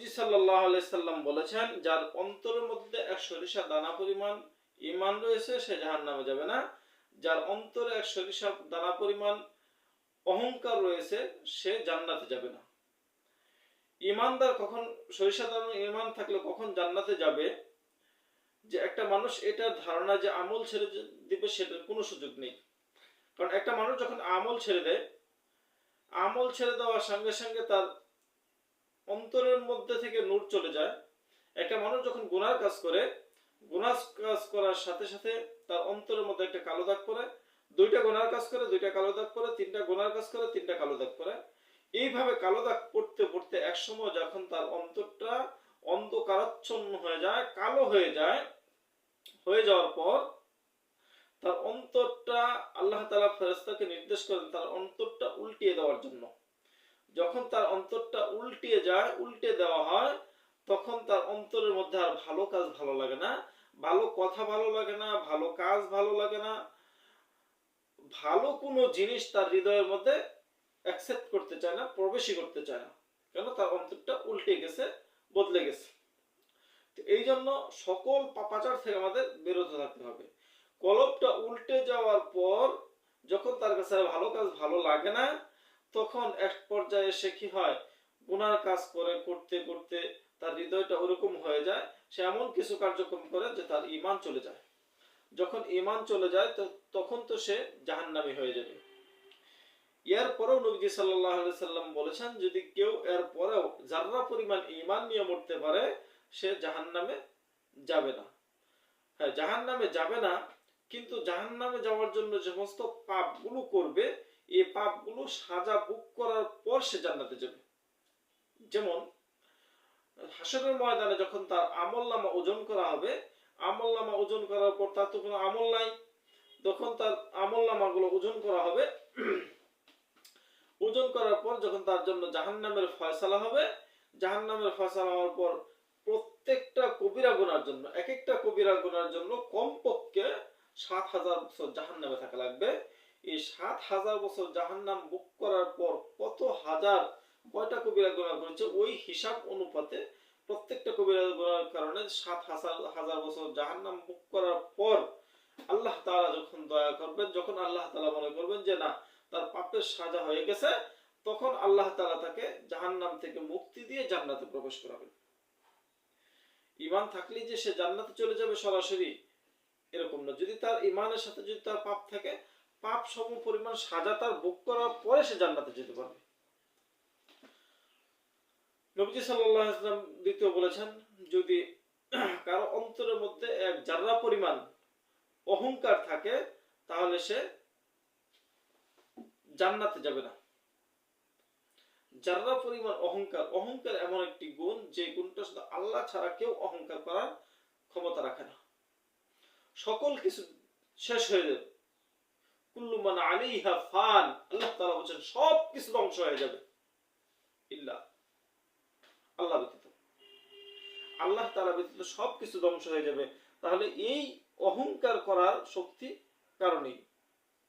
নবীজি সাল্লাহ সাল্লাম বলেছেন, যার অন্তরের মধ্যে এক সরিষা দানা পরিমাণ ইমান রয়েছে, সে জাহান নামে যাবে না। যার অন্তরে এক সরিষা দানা পরিমাণ অহংকার রয়েছে, সে জান্নাতে যাবে না। ইমানদার কখন সরিষা দানা ইমান থাকলে কখন জান্নাতে যাবে? যে একটা মানুষ এটা ধারণা যে আমল ছেড়ে দিবে, সেটার কোনো সুযোগ নেই। কারণ একটা মানুষ যখন আমল ছেড়ে দেয়, আমল ছেড়ে দেওয়ার সঙ্গে সঙ্গে তার অন্তরের মধ্যে থেকে নূর চলে যায়। একটা মানুষ যখন গুনার কাজ করে, গুনার কাজ করার সাথে সাথে তার অন্তরের মধ্যে একটা কালো দাগ পড়ে। দুইটা গুনার কাজ করে, দুইটা কালো দাগ পড়ে, তিনটা গুনার কাজ করে, তিনটা কালো দাগ পড়ে। এইভাবে কালো দাগ পড়তে পড়তে একসময় যখন তার অন্তরটা অন্ধকারাচ্ছন্ন হয়ে যায়, কালো হয়ে যায়, হয়ে যাওয়ার পর তার অন্তরটা আল্লাহ তালা ফেরেস্তাকে নির্দেশ করেন তার অন্তরটা উল্টিয়ে দেওয়ার জন্য। যখন তার অন্তরটা উল্টিয়ে যায়, উল্টে দেওয়া হয়, তখন তার অন্তরের মধ্যে আর ভালো কাজ ভালো লাগে না। ভালো কথা ভালো লাগে না, ভালো কাজ ভালো লাগে না। ভালো কোনো জিনিস তার হৃদয়ের মধ্যে অ্যাকসেপ্ট করতে চায় না, প্রবেশই করতে চায় না। কেন? তার অন্তরটা উল্টে গেছে, বদলে গেছে। এই জন্য সকল পাপাচার থেকে আমাদের বিরত থাকতে হবে। কলবটা উল্টে যাওয়ার পর যখন তার কাছে ভালো কাজ ভালো লাগে না তখন এক পর্যায়ে এসে কি হয়? গুনার কাজ করে, করতে করতে তার হৃদয়টা ওরকম হয়ে যায়, সে এমন কিছু কার্যক্রম করে যে তার ইমান চলে যায়। যখন ইমান চলে যায়, তো তখন তো সে জাহান্নামী হয়ে যাবে। এর পরেও নবীজি সাল্লাহ সাল্লাম বলেছেন, যদি কেউ এর পরেও যার্রা পরিমাণ ইমান নিয়ে মরতে পারে, সে জাহান্নামে যাবে না। হ্যাঁ জাহান্নামে যাবে না, কিন্তু জাহান্নামে যাওয়ার জন্য যে সমস্ত পাপগুলো করবে এই পাপগুলো সাজা বুক করার পর সে জান্নাতে যাবে। যেমন, হাসরের ময়দানে যখন তার আমল নামা ওজন করা হবে, আমল নামা ওজন করার পর তার তো কোনো আমল নাই। তখন তার আমল নামাগুলো ওজন করা হবে। ওজন করার পর যখন তার জন্য জাহান্নামের ফয়সালা হবে, জাহান্নামের ফয়সালা হওয়ার পর প্রত্যেকটা কবিরা গোনার জন্য এক একটা কবিরা গুনার জন্য কমপক্ষে সাত হাজার বছর জাহান্নামে থাকা লাগবে। এই সাত হাজার বছর জাহান্নাম বুক করার পর কত হাজার কয়টা কবিরা গুণা করেছে? ওই হিসাব অনুপাতে প্রত্যেকটা কবিরা গুণার কারণে সাত হাজার হাজার বছর জাহান্নাম বুক করার পর আল্লাহ তাআলা যখন দয়া করবেন, যখন আল্লাহ তাআলা মনে করবেন যে না, তার পাপের সাজা হয়ে গেছে, তখন আল্লাহ তাআলা তাকে জাহান্নাম থেকে মুক্তি দিয়ে জান্নাতে প্রবেশ করাবেন। ইমান থাকলে যে সে জান্নাতে চলে যাবে সরাসরি, এরকম না। যদি তার ইমানের সাথে যদি তার পাপ থাকে পাপ সম পরিমাণ সাজা তার ভোগ করার পরে সে জান্নাতে যেতে পারবে। নবীজি সাল্লাল্লাহু আলাইহি ওয়াসাল্লাম দ্বিতীয় বলেছেন, যদি কারও অন্তরের মধ্যে এক জাররা পরিমাণ অহংকার থাকে, তাহলে সে জান্নাতে যাবে না। জাররা পরিমাণ অহংকার অহংকার এমন একটি গুণ, যে গুণটা শুধু আল্লাহ ছাড়া কেউ অহংকার করার ক্ষমতা রাখে না। সকল কিছু শেষ হয়ে যাবে। ফান, আল্লাহ সব কিছু ধ্বংস হয়ে যাবে। ইল্লা। আল্লাহ ব্যতীত। আল্লাহ ব্যতীত সব কিছু ধ্বংস হয়ে যাবে। তাহলে এই অহংকার করার শক্তি কারণেই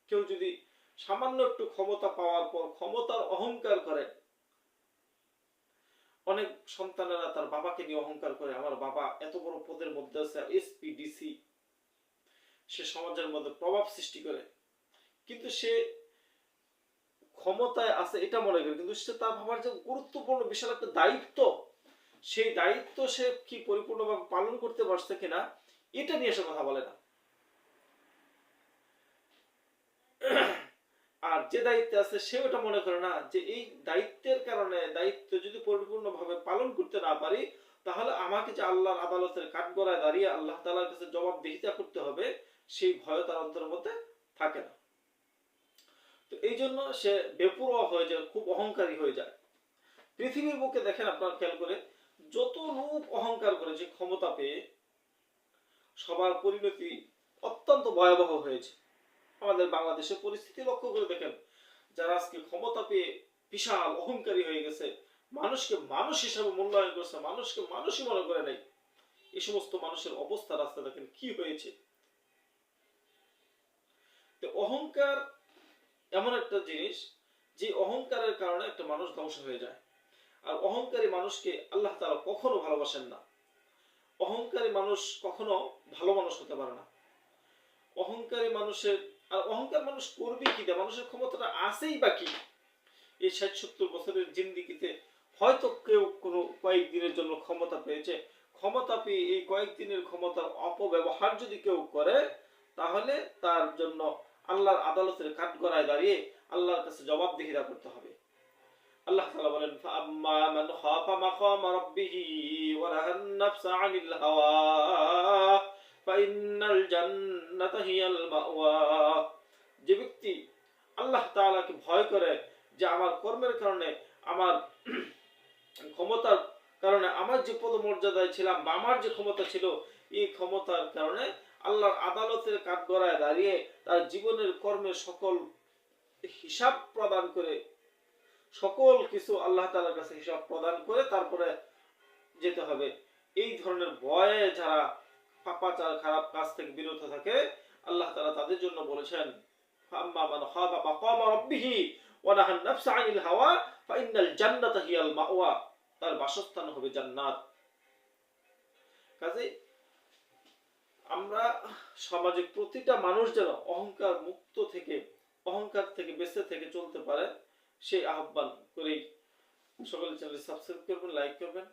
কেউ যদি সামান্য একটু ক্ষমতা পাওয়ার পর ক্ষমতার অহংকার করে, অনেক সন্তানেরা তার বাবাকে নিয়ে অহংকার করে, আমার বাবা এত বড় পদের মধ্যে আছে এসপি ডিসি সে সমাজের মধ্যে প্রভাব সৃষ্টি করে। কিন্তু সে ক্ষমতায় আছে এটা মনে করে, কিন্তু সে তার ভাবার যে গুরুত্বপূর্ণ বিশাল একটা দায়িত্ব, সেই দায়িত্ব সে কি পরিপূর্ণভাবে পালন করতে পারছে কিনা, এটা নিয়ে সে কথা বলে না। আর যে দায়িত্বে আছে সে ওটা মনে করে না যে এই দায়িত্বের কারণে, দায়িত্ব যদি পরিপূর্ণভাবে পালন করতে না পারি, তাহলে আমাকে যে আল্লাহর আদালতের কাঠগড়ায় দাঁড়িয়ে আল্লাহ তালার কাছে জবাব জবাবদিহিতা করতে হবে, সেই ভয় তার অন্তরের মধ্যে থাকে না। তো এই জন্য সে বেপরোয়া হয়ে যায়, খুব অহংকারী হয়ে যায়। পৃথিবীর বুকে দেখেন আপনার খেয়াল করে, যত লোক অহংকার করেছে ক্ষমতা পেয়ে, সবার পরিণতি অত্যন্ত ভয়াবহ হয়েছে। আমাদের বাংলাদেশের পরিস্থিতি লক্ষ্য করে দেখেন, যারা আজকে ক্ষমতা পেয়ে বিশাল অহংকারী হয়ে গেছে, মানুষকে মানুষ হিসাবে মূল্যায়ন করছে, মানুষকে মানুষই মনে করে নাই এই সমস্ত মানুষের অবস্থা রাস্তা দেখেন কি হয়েছে। অহংকার এমন একটা জিনিস যে অহংকারের কারণে একটা মানুষ ধ্বংস হয়ে যায়। আর অহংকারী মানুষকে আল্লাহ তাআলা কখনো ভালোবাসেন না। অহংকারী মানুষ কখনো ভালো মানুষ হতে পারে না। অহংকারী মানুষের, আর অহংকার মানুষ করবে কি? দেয় মানুষের ক্ষমতাটা আছেই বা কি? এই ষাট সত্তর বছরের জিন্দিগিতে হয়তো কেউ কোনো কয়েকদিনের জন্য ক্ষমতা পেয়েছে। ক্ষমতা পেয়ে এই কয়েকদিনের ক্ষমতার অপব্যবহার যদি কেউ করে, তাহলে তার জন্য আল্লাহর আদালতের কাঠগড়ায় দাঁড়িয়ে আল্লাহর কাছে জবাবদিহিতা করতে হবে। আল্লাহ তাআলা বলেন মান খাফা মাকামা রাব্বিহি ওয়া নাফসা আনিল হাওয়া জান্নাতা হিয়াল মাওয়া। যে ব্যক্তি আল্লাহ তাআলাকে ভয় করে যে আমার কর্মের কারণে, আমার ক্ষমতার কারণে আমার যে পদমর্যাদায় ছিলাম বা আমার যে ক্ষমতা ছিল, এই ক্ষমতার কারণে আল্লাহর আদালতের কাঠগড়ায় দাঁড়িয়ে তার জীবনের কর্মের সকল হিসাব প্রদান করে, সকল কিছু আল্লাহ তাআলার কাছে হিসাব প্রদান করে তারপরে যেতে হবে। এই ধরনের ভয়ে যারা পাপাচার, খারাপ কাজ থেকে বিরত থাকে, আল্লাহ তাআলা তাদের জন্য বলেছেন তার বাসস্থান হবে জান্নাত। কাজে আমরা সমাজে প্রতিটা মানুষ যেন অহংকার মুক্ত থেকে, অহংকার থেকে বেঁচে থেকে চলতে পারে, সেই আহ্বান করেই সকলে চ্যানেল সাবস্ক্রাইব করবেন, লাইক করবেন।